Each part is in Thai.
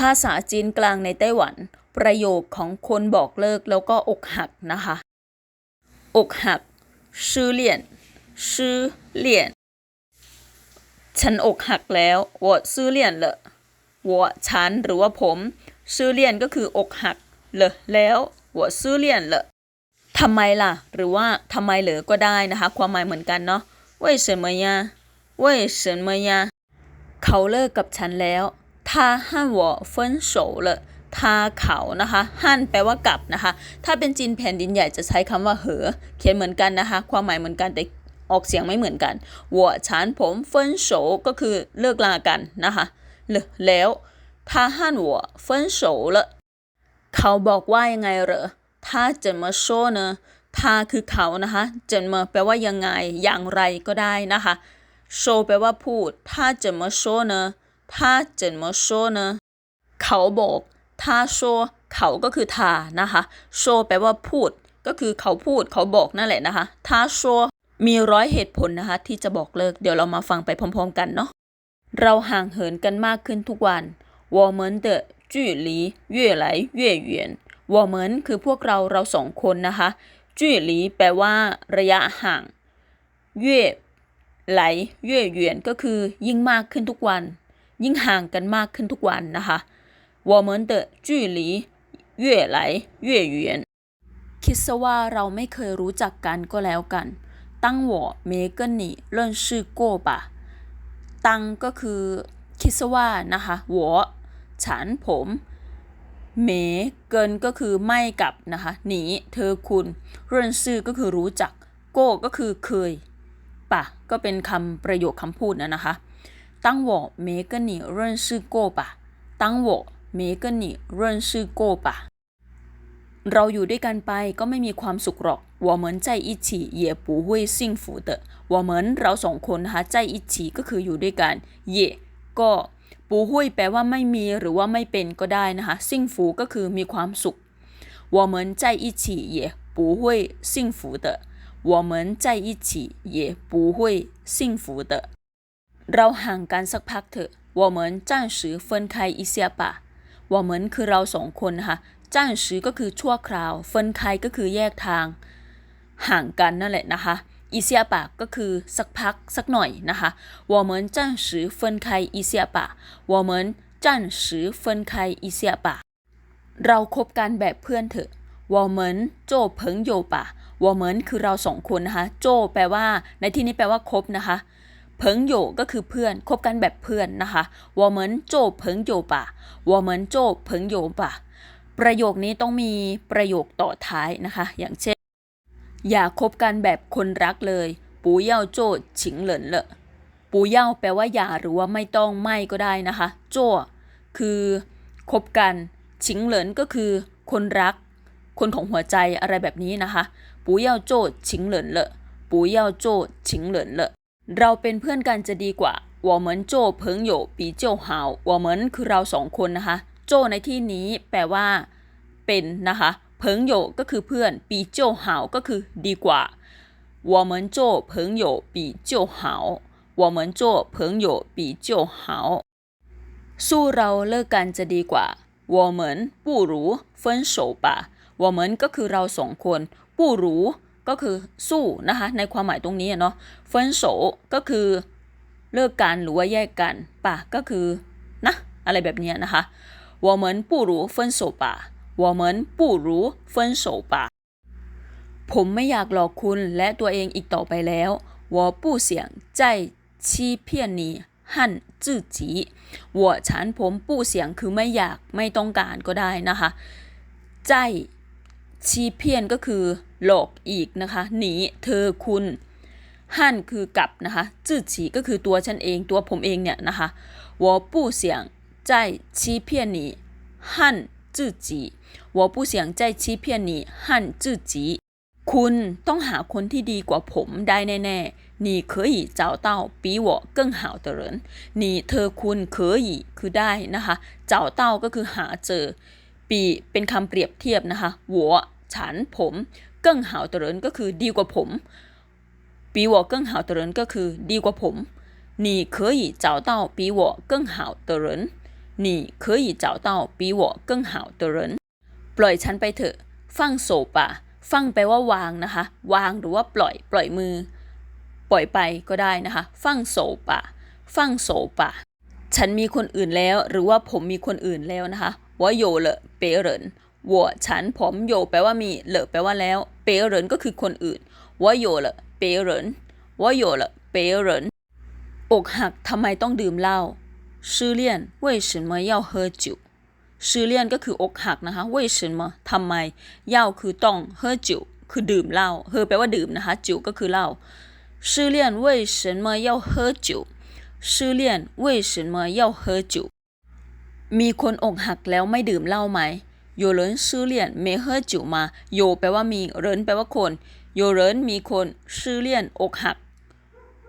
ภาษาจีนกลางในไต้หวัน ประโยคของคนบอกเลิกแล้วก็อกหักนะคะ อกหัก ชื่อเลียน ชื่อเลียน ฉันอกหักแล้ว我อชื่อเลียนเลอวฉันหรือว่าผมซื่อเลียนก็คืออกหักเหรอแล้ว我อชื่อเลียนเลอทำไมล่ะ หรือว่าทำไมเหรอก็ได้นะคะ ความหมายเหมือนกันเนาะ为什么呀为什么呀เเขาเลิกกับฉันแล้ว 他和我分手了他เขานะคะฮั่นแปลว่ากับนะคะ ถ้าเป็นจีนแผ่นดินใหญ่จะใช้คำว่าเหอ เขียนเหมือนกันนะคะ ความหมายเหมือนกันแต่ออกเสียงไม่เหมือนกัน我ฉันผม分手ก็คือเลิกลากันนะคะเลยแล้ว他和我分手了เขาบอกว่ายังไงเหรอ他怎么说呢他คือเขานะคะ怎么แปลว่ายังไง อย่างไรก็ได้นะคะโชแปลว่าพูด他怎么说呢 他怎么说呢เขาบอก他说เขาก็คือทานะคะโชแปลว่าพูด ก็คือเขาพูดเขาบอกนั่นแหละนะคะ他说มีร้อยเหตุผลนะคะ ที่จะบอกเลิก เดี๋ยวเรามาฟังไปพร้อมๆกันเนาะ เราห่างเหินกันมากขึ้นทุกวัน我们的距离越来越远我们คือพวกเราเราสองคนนะคะ距离แปลว่า ระยะห่าง越ไหล越远ก็คือยิ่งมากขึ้นทุกวัน ยิ่งห่างกันมากขึ้นทุกวันนะคะ我们的距离越来越远คิดซะว่าเราไม่เคยรู้จักกันก็แล้วกัน当我没跟你认识过吧ตังก็คือคิดซะว่านะคะ我ฉันผมเมเกินก็คือไม่กับนะคะหนีเธอคุณเรื่อนซื่อก็คือรู้จัก โก้ก็คือเคยปะก็เป็นคำประโยคคำพูดนะนะคะ 当我没跟你认识过吧当我没跟你认识过吧เราอยู่ด้วยกันไปก็ไม่มีความสุขหรอก我们在一起也不会幸福的我们เราสองคนนะคะ在一起ก็คืออยู่ด้วยกันเย่ก็ปูหุยแปลว่าไม่มีหรือว่าไม่เป็นก็ได้นะคะซิ่งฟูก็คือมีความสุข我们在一起也不会幸福的我们在一起也不会幸福的 เราห่างกันสักพักเถอะ我们暂时分开一下吧我们คือเราสองคนนะคะ暂时ก็คือชั่วคราว分开ก็คือแยกทาง ห่างกันนั่นแหละนะคะอีเซียปะก็คือสักพักสักหน่อยนะคะ我们暂时分开一下吧我们暂时分开一下吧เราคบกันแบบเพื่อนเถอะ我们做朋友吧我们คือเราสองคนนะคะโจแปลว่า ในที่นี้แปลว่าคบนะคะ เพิงโยก็คือเพื่อนคบกันแบบเพื่อนนะคะวอเหมือนโจเพิงโยป่ะวอเหมือนโจเพิงโยป่ะประโยคนี้ต้องมีประโยคต่อท้ายนะคะ อย่างเช่น อย่าคบกันแบบคนรักเลยปูเย่าโจฉิงเหลินเลอะปูเย่าแปลว่าอย่าหรือว่าไม่ต้องไม่ก็ได้นะคะ โจคือคบกันฉิงเหลินก็คือ คนรัก คนของหัวใจอะไรแบบนี้นะคะปูเย่าโจฉิงเหลินเลอะปูเย่าโจฉิงเหลินเลอะ เราเป็นเพื่อนกันจะดีกว่า我们做朋友比较好我们คือเราสองคนนะคะ โจในที่นี้แปลว่า เป็นนะคะเพิงโยก็คือเพื่อนปีโจหาวก็คือดีกว่า我们做朋友比较好我们做朋友比较好สู้เราเลิกกันจะดีกว่า我们不如分手吧我们ก็คือเราสองคน不如 ก็คือสู้นะคะ ในความหมายตรงนี้เนาะเฟินโสก็คือ เลิกกันหรือว่าแยกกันป่ะก็คือนะอะไรแบบนี้นะคะ我们不如分手吧我们不如分手吧ผมไม่อยากหลอกคุณและตัวเองอีกต่อไปแล้ว我不想再欺骗你和自己我ฉันผม不想คือไม่อยากไม่ต้องการก็ได้นะคะใจ ชีเพียนก็คือ หลอกอีกนะคะหนีเธอคุณหั่นคือกับนะคะจื้อฉีก็คือตัวฉันเองตัวผมเองเนี่ยนะคะ我不想再欺骗你和自己我不想再欺骗你和自己คุณต้องหาคนที่ดีกว่าผมได้แน่ๆ你可以找到比我更好的人你เธอคุณ可以คือได้นะคะ找到ก็คือหาเจอ ปีเป็นคำเปรียบเทียบนะคะ我ฉันผม更好的人ก็คือดีกว่าผม比我更好的人ก็คือดีกว่าผม你可以找到比我更好的人你 你可以找到比我更好的人ปล่อยฉันไปเถอะ ฟังโซปะฟังแปลว่าวางนะคะ วางหรือว่าปล่อย ปล่อยมือ ปล่อยไปก็ได้นะคะ ฟังโซปะ ฟังโซปะ ฉันมีคนอื่นแล้ว หรือว่าผมมีคนอื่นแล้วนะคะ ว่าโยเลเปเหริน我ฉันผมโยแปลว่ามีเลแปลว่าแล้ว เปเหรินก็คือคนอื่นว่าโยเลเปเหรินว่าโยเลเปเหรินอกหักทำไมต้องดื่มเหล้า失恋为什么要喝酒失恋ก็คืออกหักนะคะ为什么ทำไมเย้าคือต้อง喝酒คือดื่มเหล้าเฮอแปลว่าดื่มนะคะจิก็คือเหล้า失恋为什么要喝酒失恋为什么要喝酒มี มีคนอกหักแล้วไม่ดื่มเหล้าไหมโยเลินซื่อเลียนเมเฮอร์จิวมา โยแปลว่ามีเรินแปลว่าคน โยเรินมีคนซื่อเลียนอกหัก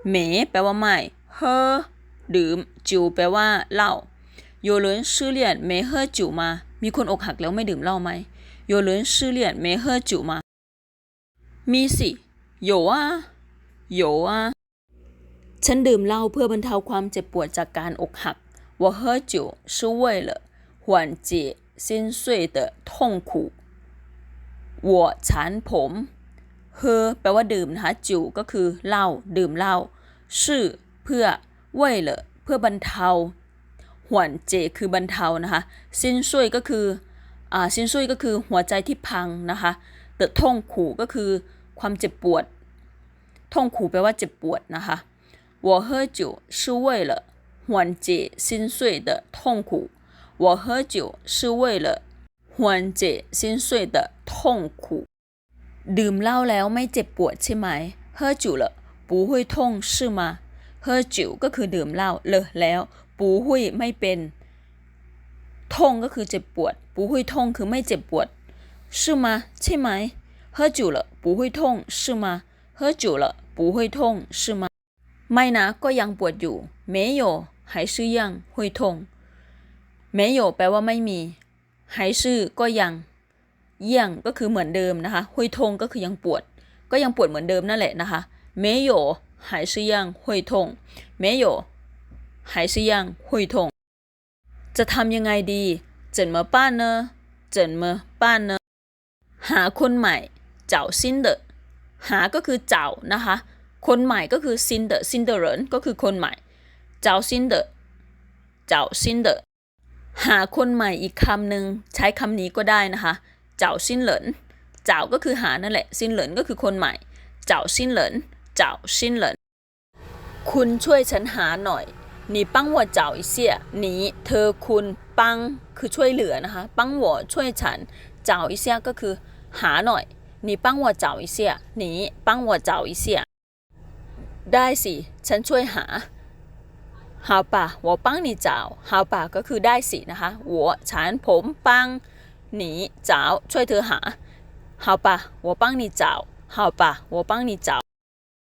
เมแปลว่าไม่เฮอร์ดื่มจิวแปลว่าเหล้าโยเลินซื่อเลียนเมเฮอร์จิวมา มีคนอกหักแล้วไม่ดื่มเหล้าไหมโยเลินซื่อเลียนเมเฮอร์จิวมา มีสิโยอะโยอะฉันดื่มเหล้าเพื่อบรรเทาความเจ็บปวดจากการอกหัก 我喝酒是为了缓解心碎的痛苦我ฉันผมเฮอแปลว่าดื่มนะคะจิวก็คือเหล้าดื่มเหล้าชื่อเพื่อเว่ยเหลเพื่อบรรเทาหวนเจคือบรรเทานะคะสิ้นช่วยก็คืออ่าสิ้นช่วยก็คือหัวใจที่พังนะคะเตอท่งขู่ก็คือความเจ็บปวด ท่งขู่แปลว่าเจ็บปวดนะคะ我喝酒是为了 缓解心碎的痛苦我喝酒是为了缓解心碎的痛苦ดื่มเหล้าแล้วไม่เจ็บปวดใช่ไหม喝酒了不会痛是吗喝酒ก็คือดื่มเหล้าเลยแล้วปูหุยไม่เป็นท่งก็คือเจ็บปวด ปูหุยท่งคือไม่เจ็บปวด是吗ใช่ไหม喝酒了不会痛是吗喝酒了不会痛是吗ไม่นะก็ยังปวดอยู่没有 หายซื่อยังหุยทงแมโยแปลว่าไม่มีหายซื่อก็ยังเย่ยงก็คือเหมือนเดิมนะคะหุยทงก็คือยังปวด ก็ยังปวดเหมือนเดิมนั่นแหละนะคะเมโยหายซื่อยังหุยทงเมโยหายซื่อยังหุยทงจะทำยังไงดีเจินเมอป้านเหาคนใหม่เจ้าซินเดอหาก็คือเจ้านะคะ คนใหม่ก็คือซินเดอซินเดอร์นก็คือคนใหม่ เจ้าซินเดเจ้าซินเดหาคนใหม่อีกคำหนึ่งใช้คำนี้ก็ได้นะคะเจ้าซินเหลินเจ้าก็คือหานั่นแหละซินเหลินก็คือคนใหม่เจ้าซินเหลินเจ้าซินเหลินคุณช่วยฉันหาหน่อย你帮我找一下你เธอคุณปังคือช่วยเหลือนะคะปัง我ช่วยฉัน找一下ก็คือหาหน่อย你帮我找一下你帮我找一下ได้สิ ฉันช่วยหา หาป่าหัวปังหนีเจ้าหาป่าก็คือได้สินะคะหัวฉันผมปังหนีเจ้าช่วยเธอหาหาป่าหัวปังหนีเจ้าหาป่าหัวปังหนีเจ้า